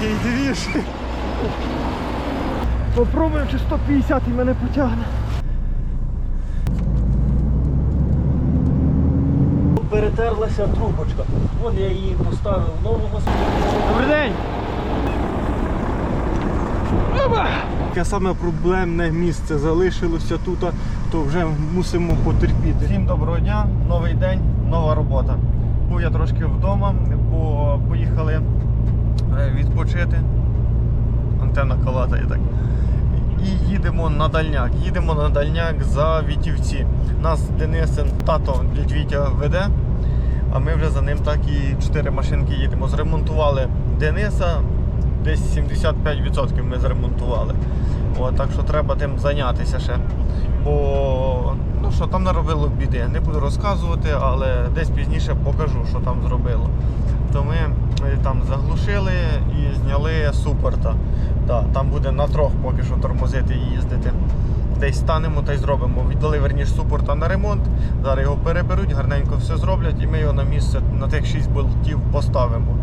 який двіж. Попробуємо, чи 150 і мене потягне. Перетерлася трубочка. Вон я її поставив нового. Добрий день! Яке саме проблемне місце залишилося тут, то вже мусимо потерпіти. Всім доброго дня, новий день, нова робота. Був я трошки вдома, бо поїхали відпочити. Антенна калатає так. І їдемо на дальняк. Їдемо на дальняк за Вітівці. Нас Денисин, тато Літвітя Вітя веде, а ми вже за ним так і чотири машинки їдемо. Зремонтували Дениса, десь 75% ми зремонтували. От, так що треба тим зайнятися ще. Бо ну що там наробило біди. Не буду розказувати, але десь пізніше покажу, що там зробило. То ми е, там заглушили і зняли супорта. Да, там буде на трьох поки що тормозити і їздити. Десь станемо та й зробимо. Віддали верніш супорта на ремонт. Зараз його переберуть, гарненько все зроблять, і ми його на місце на тих 6 болтів поставимо.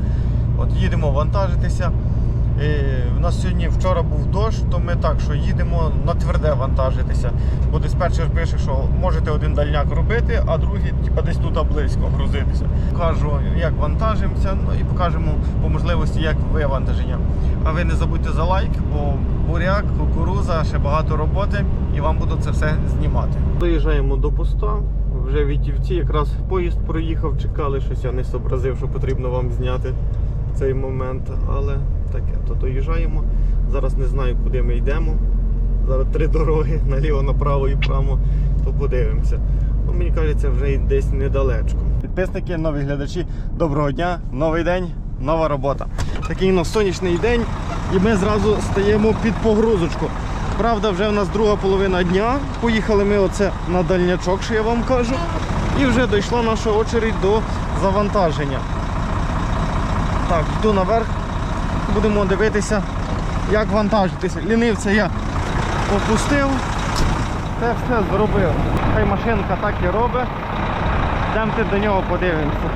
От їдемо вантажитися. В нас сьогодні вчора був дощ, то ми так, що їдемо на тверде вантажитися. Бо диспетчер пише, що можете один дальняк робити, а другий типа, десь тут близько грузитися. Покажу, як вантажимося, ну і покажемо по можливості, як вивантаження. А ви не забудьте за лайк, бо буряк, кукуруза, ще багато роботи, і вам буду це все знімати. Доїжджаємо до поста. Вже в якраз поїзд проїхав, чекали щось, я не зобразив, що потрібно вам зняти цей момент, але таке, то доїжджаємо. Зараз не знаю, куди ми йдемо. Зараз три дороги, наліво, направо і прямо, то подивимося. Ну, мені кажеться, вже десь недалечко. Підписники, нові глядачі, доброго дня, новий день, нова робота. Такий у нас сонячний день, і ми зразу стаємо під погрузочку. Правда, вже в нас друга половина дня. Поїхали ми оце на дальнячок, що я вам кажу. І вже дійшла наша очередь до завантаження. Так, йду наверх, будемо дивитися, як вантажитися. Лінивця я опустив, це все зробив. Хай машинка так і робить. Йдемте до нього подивимося.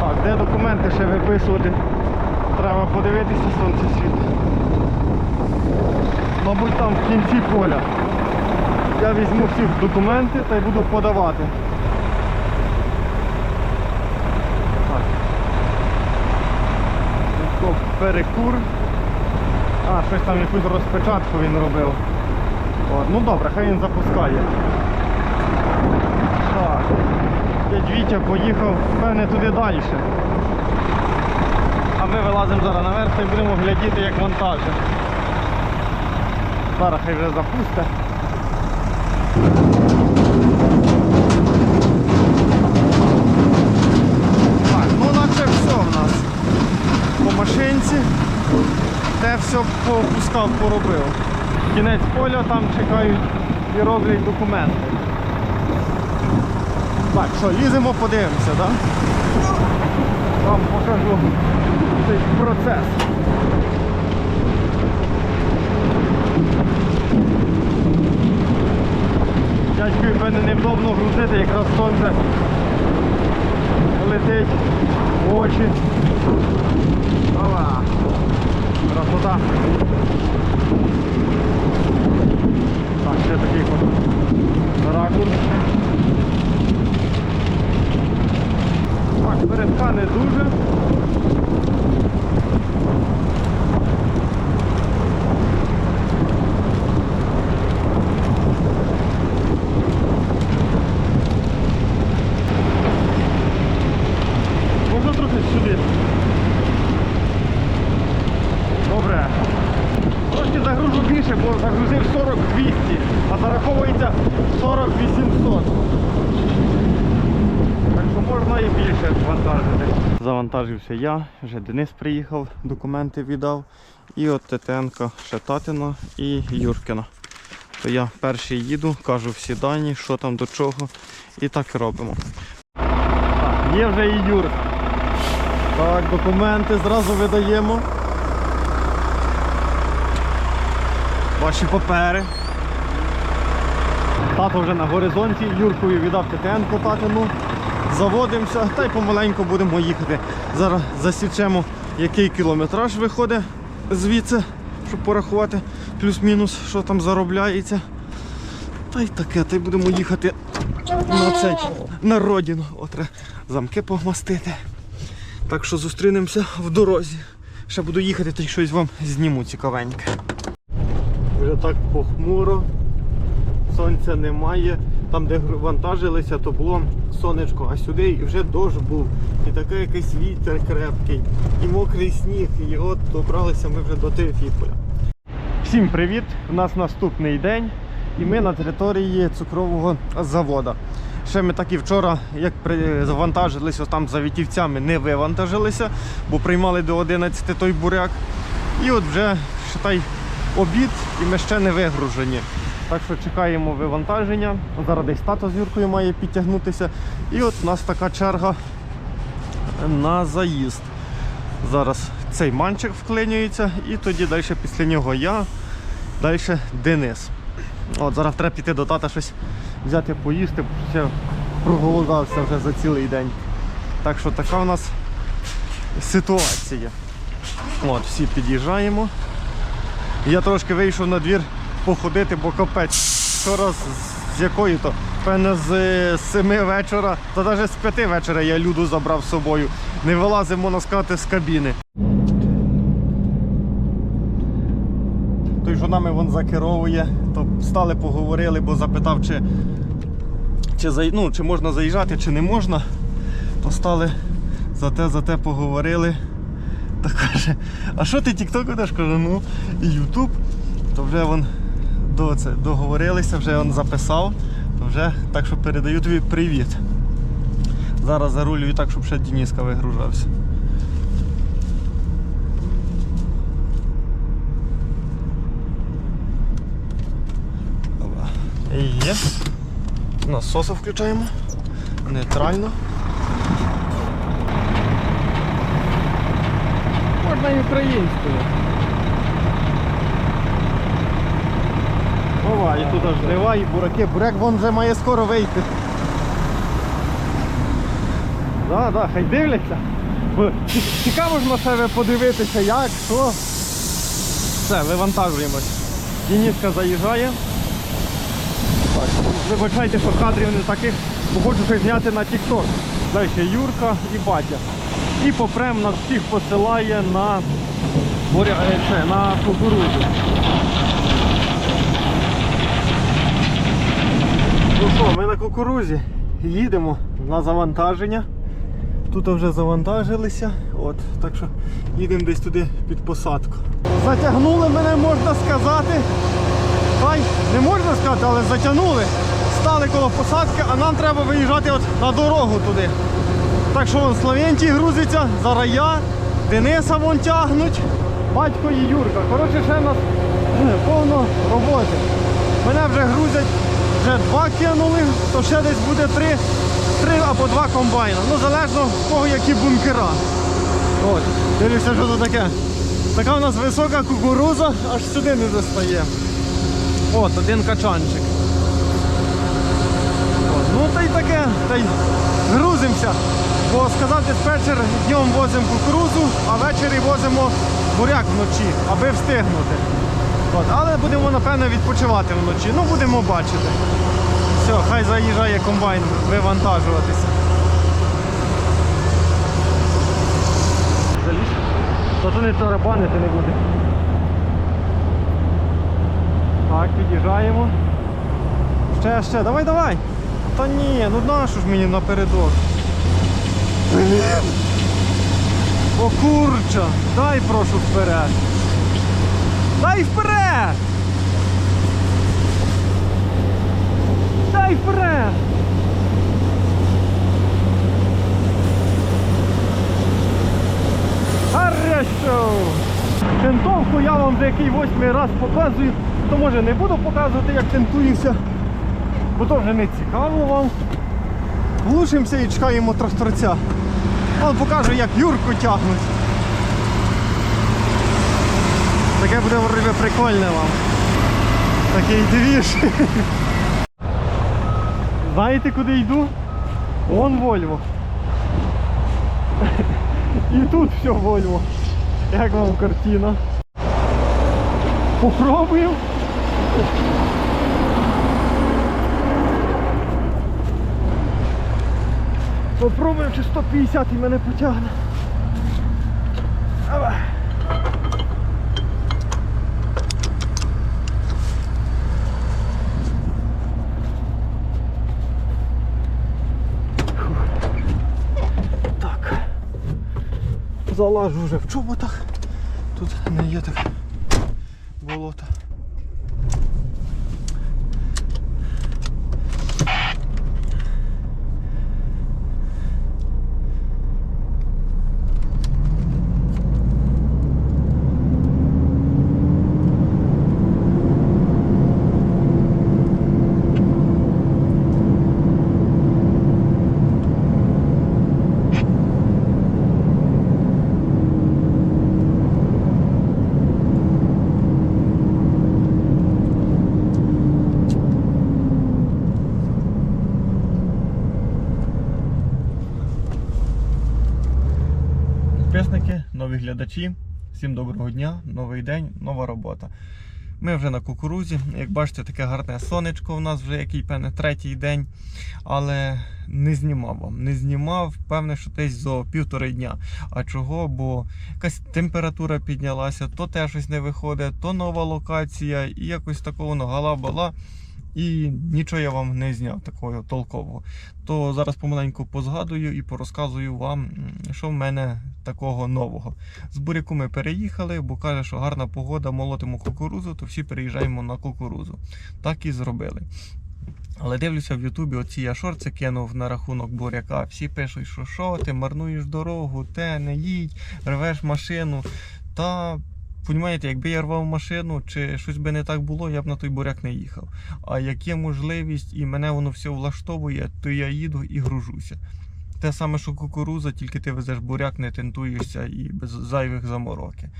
Так, де документи ще виписувати? Треба подивитися сонцесвіт. Мабуть, там в кінці поля. Я візьму всі документи та й буду подавати. Так. Тут перекур. А, щось там якусь розпечатку він робив. От, ну добре, хай він запускає. Так. Дядь Вітя поїхав, певне, туди далі. А ми вилазимо зараз наверх і будемо глядіти, як вантажить. Зараз хай вже запустить. Машинці. Те все попускав, поробив. Кінець поля, там чекають і роблять документи. Так, що, ліземо, подивимося, так? Вам покажу цей процес. Дядькові певне невдобно грузити, якраз сонце летить в очі. Ова. Красота. Так, ще такий от ракурс. Так, передка не дуже. Можна трохи сюди. Добре. Трошки загружу більше, бо загрузив 40 200, а зараховується 40 800. Так що можна і більше вантажити. Завантажився я, вже Денис приїхав, документи віддав. І от Тетенка, ще Татина і Юркина. То я перший їду, кажу всі дані, що там до чого. І так робимо. Є вже і Юрк. Так, документи зразу видаємо. Ваші папери. Тато вже на горизонті, Юркові віддав ТТН татину. Заводимося та й помаленьку будемо їхати. Зараз засічемо, який кілометраж виходить звідси, щоб порахувати плюс-мінус, що там заробляється. Та й таке, та й будемо їхати на цей на родину. От замки погмастити. Так що зустрінемося в дорозі. Ще буду їхати, та й щось вам зніму цікавеньке. Вже так похмуро, сонця немає. Там, де вантажилися, то було сонечко, а сюди і вже дощ був. І такий якийсь вітер крепкий, і мокрий сніг. І от добралися ми вже до Тефіполя. Всім привіт! У нас наступний день і ми на території цукрового заводу. Ще ми так і вчора, як завантажилися там за вітівцями, не вивантажилися, бо приймали до 11 той буряк. І от вже считай, обід, і ми ще не вигружені. Так що чекаємо вивантаження. Зараз десь тато з Юркою має підтягнутися. І от у нас така черга на заїзд. Зараз цей манчик вклинюється, і тоді далі після нього я, далі Денис. От зараз треба піти до тата щось взяти поїсти, ще проголодався вже за цілий день. Так що така у нас ситуація. От, всі під'їжджаємо. Я трошки вийшов на двір походити, бо капець. Вчора з- якої то? Певно, з е, 7 вечора, та навіть з 5 вечора я люду забрав з собою. Не вилазимо, можна сказати, з кабіни. Той, що нами вон закеровує, то стали поговорили, бо запитав, чи, чи, ну, чи можна заїжджати, чи не можна. То стали за те, за те поговорили. Та каже, а що ти тік-ток ведеш? Кажу, ну і Ютуб. То вже вон до це, договорилися, вже він записав, вже так що передаю тобі привіт. Зараз зарулюю так, щоб ще Дініска вигружався. І Є. Насоса включаємо. Нейтрально. Можна і українською. Ова, і тут аж жнива, і бураки. Буряк вон вже має скоро вийти. Да, да, хай дивляться. Цікаво ж на себе подивитися, як, що. Все, вивантажуємось. Дініска заїжджає. Так, вибачайте, що кадрів не таких, бо хочу щось зняти на TikTok. Далі Юрка і батя. І попрем нас всіх посилає на, е, на кукурудзу. Ну що, ми на кукурузі їдемо на завантаження. Тут вже завантажилися, от, так що їдемо десь туди під посадку. Затягнули мене, можна сказати. Хай не можна сказати, але затягнули. Стали коло посадки, а нам треба виїжджати от на дорогу туди. Так що вон Словентій грузиться, зараз я, Дениса вон тягнуть, батько і Юрка. Коротше, ще в нас повно роботи. Мене вже грузять, вже два кинули, то ще десь буде три, три або два комбайна. Ну залежно в кого які бункера. От, дивлюся, що це таке. Така у нас висока кукуруза, аж сюди не достає. От, один качанчик. От, ну та й таке, та й грузимося. Бо сказав диспетчер, днем возимо кукурузу, а ввечері возимо буряк вночі, аби встигнути. От, але будемо, напевно, відпочивати вночі. Ну, будемо бачити. Все, хай заїжджає комбайн вивантажуватися. Заліз? То то не тарабанити не буде. Так, під'їжджаємо. Ще, ще, давай, давай. Та ні, ну нащо ж мені напередок? О курча, дай прошу вперед. Дай вперед! Дай вперед! Хорошо! Тентовку я вам вже який восьмий раз показую, то може не буду показувати, як тентуюся, бо то вже не цікаво вам. Глушимося і чекаємо тракторця. Он покажу, як Юрку тягнуть. Таке буде прикольне вам. Такий двіж. Знаєте, куди йду? Вон Вольво. І тут все Вольво. Як вам картина? Попробуємо. Попробуємо, чи 150 і мене потягне. Залажу вже в чоботах. Тут не є так болото. Підписники, нові глядачі, всім доброго дня, новий день, нова робота. Ми вже на кукурузі. Як бачите, таке гарне сонечко у нас вже який певне третій день. Але не знімав вам. Не знімав, певне, що десь за півтори дня. А чого? Бо якась температура піднялася, то те щось не виходить, то нова локація, і якось такого воно гала-бала. І нічого я вам не зняв такого толкового. То зараз помаленьку позгадую і порозказую вам, що в мене такого нового. З буряку ми переїхали, бо каже, що гарна погода, молотимо кукурузу, то всі переїжджаємо на кукурузу. Так і зробили. Але дивлюся в Ютубі, оці я шорти кинув на рахунок буряка. Всі пишуть, що що, ти марнуєш дорогу, те не їдь, рвеш машину. Та Понімаєте, якби я рвав машину чи щось би не так було, я б на той буряк не їхав. А як є можливість і мене воно все влаштовує, то я їду і гружуся. Те саме, що кукуруза, тільки ти везеш буряк, не тентуєшся і без зайвих замороки.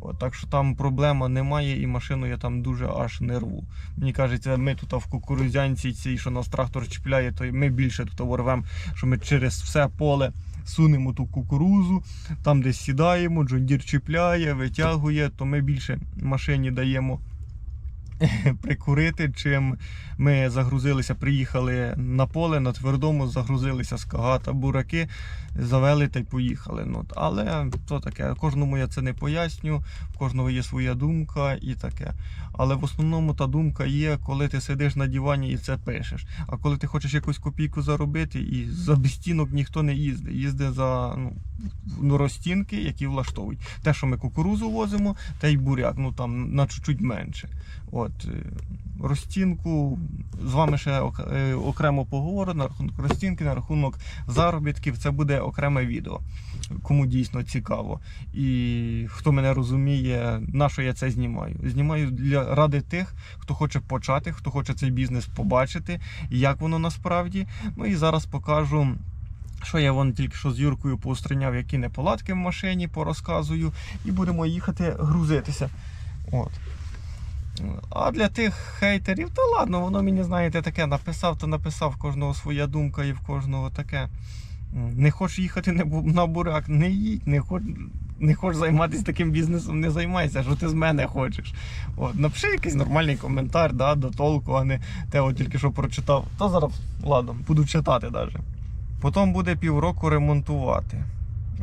От, так що там проблема немає, і машину я там дуже аж не рву. Мені кажеться, ми тут в кукурузянці, цій, що нас трактор чіпляє, то ми більше тут ворвемо, що ми через все поле сунемо ту кукурузу, там десь сідаємо, джондір чіпляє, витягує, то ми більше машині даємо прикурити, чим ми загрузилися, приїхали на поле на твердому, загрузилися з кагата, бураки, завели та й поїхали. Ну, але то таке, кожному я це не поясню, в кожного є своя думка і таке. Але в основному та думка є, коли ти сидиш на дивані і це пишеш. А коли ти хочеш якусь копійку заробити, і за безстінок ніхто не їздить. Їздить за ну, ну, розтінки, які влаштовують. Те, що ми кукурузу возимо, та й буряк, ну там на чуть-чуть менше. От е, розтінку з вами ще е, окремо поговорю на рахунок розтінки, на рахунок заробітків. Це буде окреме відео. Кому дійсно цікаво. І хто мене розуміє, на що я це знімаю? Знімаю для ради тих, хто хоче почати, хто хоче цей бізнес побачити, як воно насправді. Ну і зараз покажу. Що я вон тільки що з Юркою поустраняв, які неполадки в машині, порозказую, і будемо їхати грузитися. От. А для тих хейтерів, та ладно, воно мені, знаєте, таке написав, то написав, в кожного своя думка і в кожного таке. Не хочеш їхати на бу- бурак, не їдь, не хоч, не хочеш займатися таким бізнесом, не займайся, що ти з мене хочеш. От, напиши якийсь нормальний коментар, да, до толку, а не те, от тільки що прочитав. Та зараз, ладно, буду читати навіть. Потім буде півроку ремонтувати.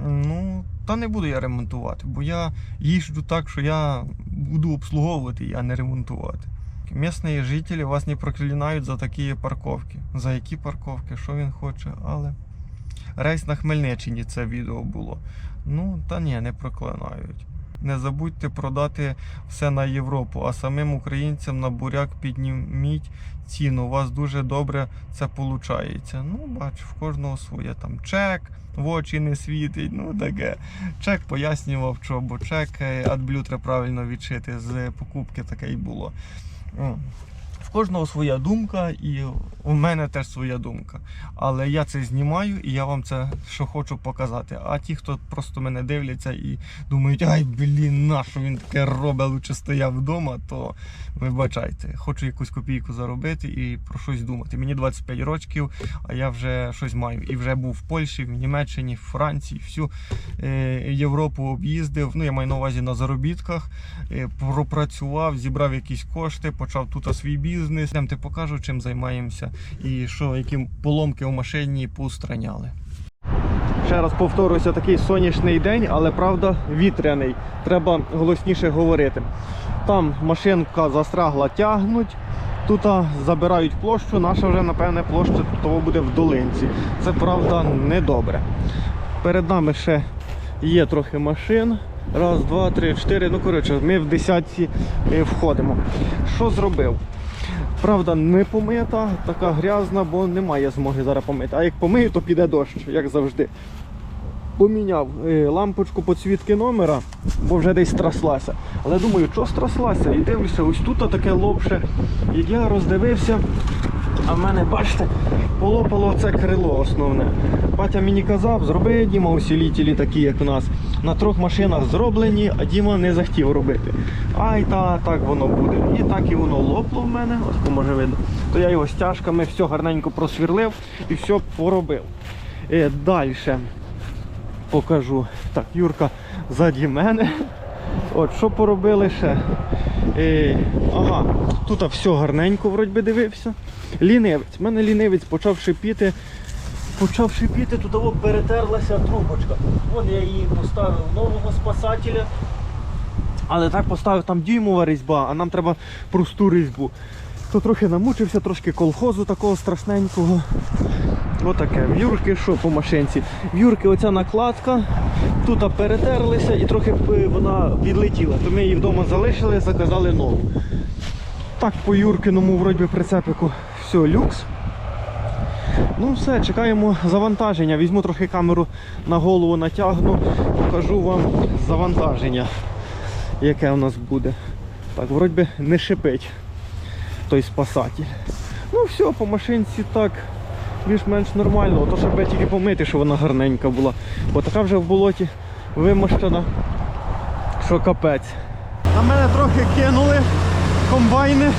Ну, та не буду я ремонтувати, бо я їжджу так, що я буду обслуговувати, а не ремонтувати. Місні жителі вас не проклинають за такі парковки. За які парковки, що він хоче, але. Рейс на Хмельниччині це відео було. Ну, та ні, не проклинають. Не забудьте продати все на Європу, а самим українцям на буряк підніміть ціну. У вас дуже добре це виходить. Ну, бачу, в кожного своє там чек, в очі не світить, ну таке. Чек пояснював, що, бо чек AdBlue правильно відшити з покупки таке і було. В кожного своя думка, і у мене теж своя думка. Але я це знімаю і я вам це що хочу показати. А ті, хто просто мене дивляться і думають, ай, блін, на що він таке робить, лучше стояв вдома, то вибачайте. Хочу якусь копійку заробити і про щось думати. Мені 25 років, а я вже щось маю. І вже був в Польщі, в Німеччині, в Франції, всю е, Європу об'їздив. Ну, я маю на увазі на заробітках. Е, пропрацював, зібрав якісь кошти, почав тут свій бізнес. Йдем ти покажу, чим займаємося і що, які поломки у машині поустраняли. Ще раз повторюся, такий сонячний день, але правда вітряний. Треба голосніше говорити. Там машинка застрагла, тягнуть. Тут забирають площу, наша вже, напевне, площа того буде в долинці. Це правда недобре. Перед нами ще є трохи машин. Раз, два, три, чотири. Ну, коротше, ми в десятці е, входимо. Що зробив? Правда, не помита, така грязна, бо немає змоги зараз помити. А як помию, то піде дощ, як завжди. Поміняв е, лампочку підсвітки номера, бо вже десь страслася. Але думаю, що страслася? І дивлюся, ось тут таке лопше. І я роздивився, а в мене, бачите, полопало це крило основне. Батя мені казав, зроби Діма усілітелі такі, як у нас. На трьох машинах зроблені, а Діма не захотів робити. Ай, та так воно буде. І так і воно лопло в мене, ось може видно. То я його стяжками все гарненько просвірлив і все поробив. Е, Далі покажу. Так, Юрка ззаді мене. От, що поробили ще? Е, ага, тут все гарненько вроді би дивився. Лінивець. У мене лінивець почав шипіти. Почав шипіти, тут перетерлася трубочка. Вон я її поставив нового спасателя. Але так поставив там дюймова різьба, а нам треба просту різьбу. То трохи намучився, трошки колхозу такого страшненького. Отаке. В Юрки що по машинці? В Юрки оця накладка, тут перетерлися і трохи е, вона відлетіла. То ми її вдома залишили, заказали нову. Так, по Юркиному вроді прицепику все, люкс. Ну все, чекаємо завантаження. Візьму трохи камеру на голову натягну, покажу вам завантаження, яке у нас буде. Так, вроді не шипить той спасатель. Ну все, по машинці так більш-менш нормально. Ото щоб тільки помити, щоб вона гарненька була. Бо така вже в болоті вимощена, що капець. На мене трохи кинули комбайни.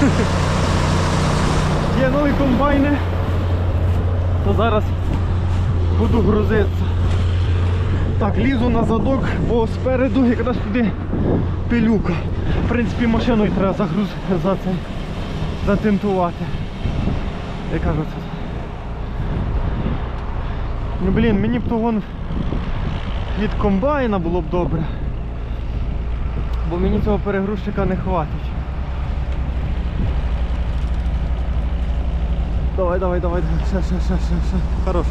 Кинули комбайни. То зараз буду грузитися. Так, лізу на задок, бо спереду якраз туди пилюка. В принципі, машиною треба загруз за затентувати. Я кажу це. Ну блін, мені б того від комбайна було б добре. Бо мені цього перегрузчика не хватить. Давай, давай, давай, давай, Все, все, все, все, все. Хорош.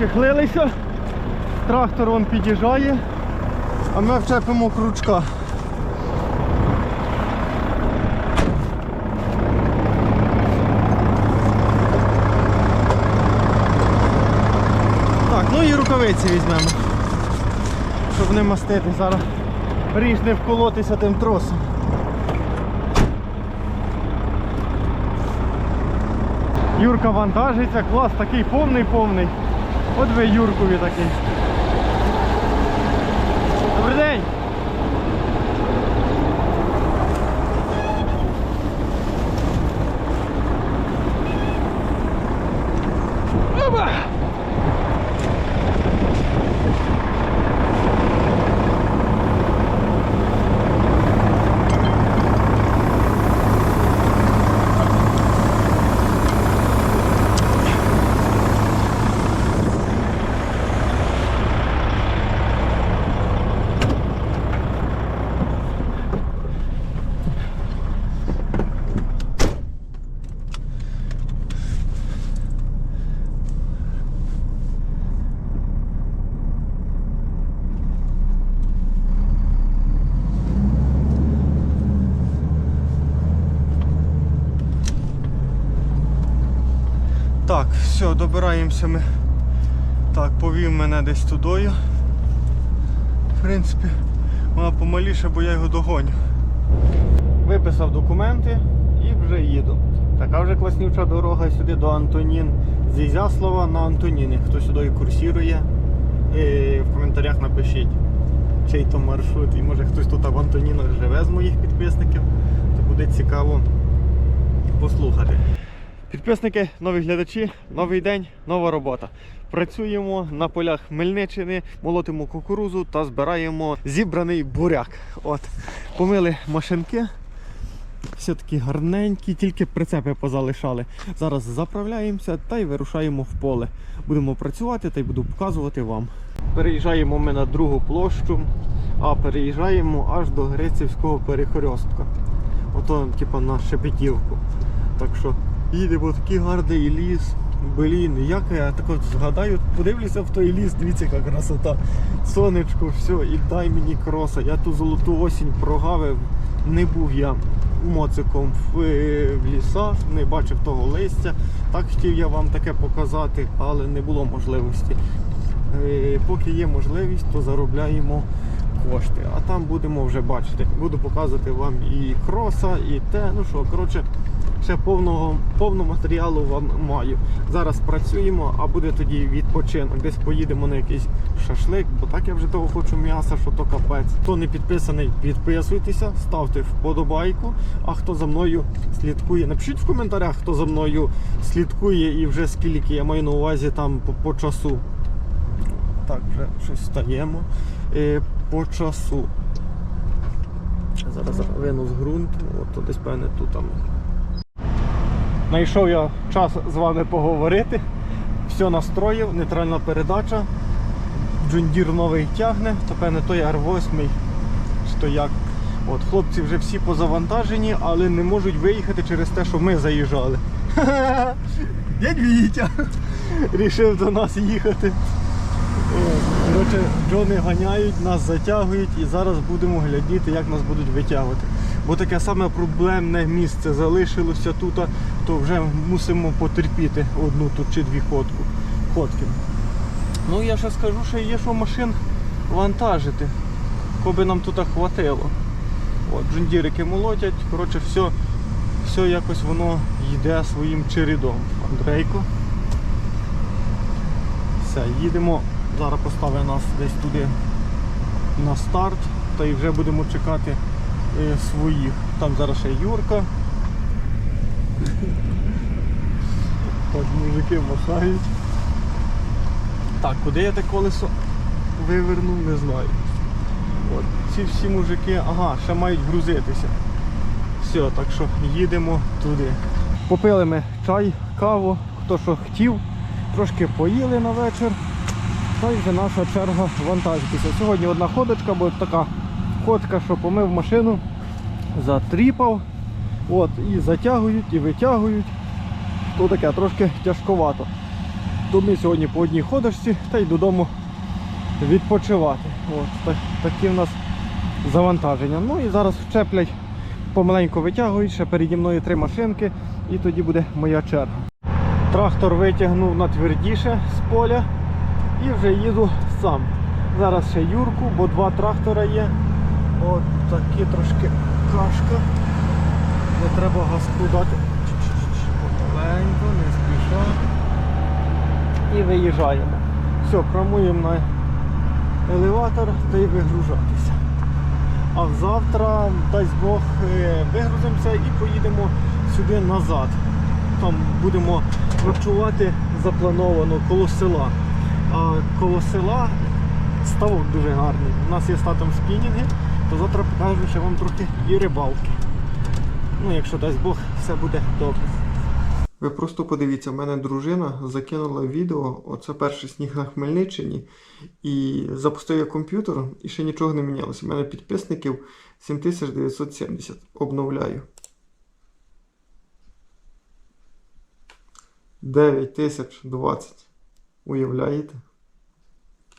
Зачехлилися, трактор вон під'їжджає, а ми вчепимо крючка. Так, ну і рукавиці візьмемо, щоб не мастити зараз. Ріж не вколотися тим тросом. Юрка вантажиться, клас такий повний-повний. От ви Юркові такий. Добрий день! Добираємося. Так, повів мене десь тудою. В принципі, вона помаліше, бо я його догоню. Виписав документи і вже їду. Така вже класнюча дорога сюди до Антонін. З Ізяслава на Антоніни. Хто сюди курсірує, е, в коментарях напишіть, чий то маршрут. І може хтось тут в Антонінах живе з моїх підписників, то буде цікаво послухати. Підписники, нові глядачі, новий день, нова робота. Працюємо на полях Хмельниччини, молотимо кукурузу та збираємо зібраний буряк. От, помили машинки. Все такі гарненькі, тільки прицепи позалишали. Зараз заправляємося та й вирушаємо в поле. Будемо працювати та й буду показувати вам. Переїжджаємо ми на другу площу, а переїжджаємо аж до Грицівського перехрестка. Ото, типа, на Шепетівку. Так що їдемо такий гарний ліс. Блін, як я так от згадаю, подивлюся в той ліс, дивіться, яка красота. Сонечко, все, і дай мені кроса. Я ту золоту осінь прогавив, не був я моциком в, е, в лісах, не бачив того листя. Так хотів я вам таке показати, але не було можливості. Е, Поки є можливість, то заробляємо кошти. А там будемо вже бачити. Буду показувати вам і кроса, і те. Ну що, коротше, ще повного, повного матеріалу вам маю. Зараз працюємо, а буде тоді відпочинок. Десь поїдемо на якийсь шашлик, бо так я вже того хочу м'яса, що то капець. Хто не підписаний, підписуйтеся, ставте вподобайку. А хто за мною слідкує, напишіть в коментарях, хто за мною слідкує і вже скільки я маю на увазі там по, по часу. Так, вже щось стаємо. По. Зараз вину з ґрунту, от десь певне тут там. Знайшов я час з вами поговорити. Все настроїв, нейтральна передача. Джундір новий тягне, то певне той R8 чи то як. От, хлопці вже всі позавантажені, але не можуть виїхати через те, що ми заїжджали. Дядь Вітя рішив до нас їхати. Коротше, Джони ганяють, нас затягують і зараз будемо глядіти, як нас будуть витягувати. Бо таке саме проблемне місце залишилося тут, то вже мусимо потерпіти одну тут чи дві ходку, ходки. Ну я ще скажу, що є що машин вантажити, коби нам тут хватило. От, джундірики молотять, коротше, все, все якось воно йде своїм чередом. Андрейко. Все, їдемо. Зараз поставить нас десь туди на старт, та й вже будемо чекати е, своїх. Там зараз ще Юрка. Так, мужики махають. Так, куди я те колесо вивернув, не знаю. От, ці всі мужики, ага, ще мають грузитися. Все, так що їдемо туди. Попили ми чай, каву, хто що хотів, трошки поїли на вечір. Та вже наша черга вантажитися. Сьогодні одна ходочка, бо така ходка, що помив машину, затріпав. От, і затягують, і витягують. То таке трошки тяжковато. То ми сьогодні по одній ходочці та й додому відпочивати. От, так, такі в нас завантаження. Ну і зараз вчеплять, помаленьку витягують, ще переді мною три машинки і тоді буде моя черга. Трактор витягнув на твердіше з поля і вже їду сам. Зараз ще Юрку, бо два трактора є. От такі трошки кашка. Не треба газку дати. Помаленько, не спіша. І виїжджаємо. Все, прямуємо на елеватор та й вигружатися. А завтра, дасть Бог, е, вигрузимося і поїдемо сюди назад. Там будемо ночувати заплановано коло села. Коло села ставок дуже гарний. У нас є з татом спінінги, то завтра покажу ще вам трохи і рибалки. Ну, якщо дасть Бог, все буде добре. Ви просто подивіться, в мене дружина закинула відео, оце перший сніг на Хмельниччині, і запустив я комп'ютер, і ще нічого не мінялося. У мене підписників 7970. Обновляю. 9020. Уявляєте?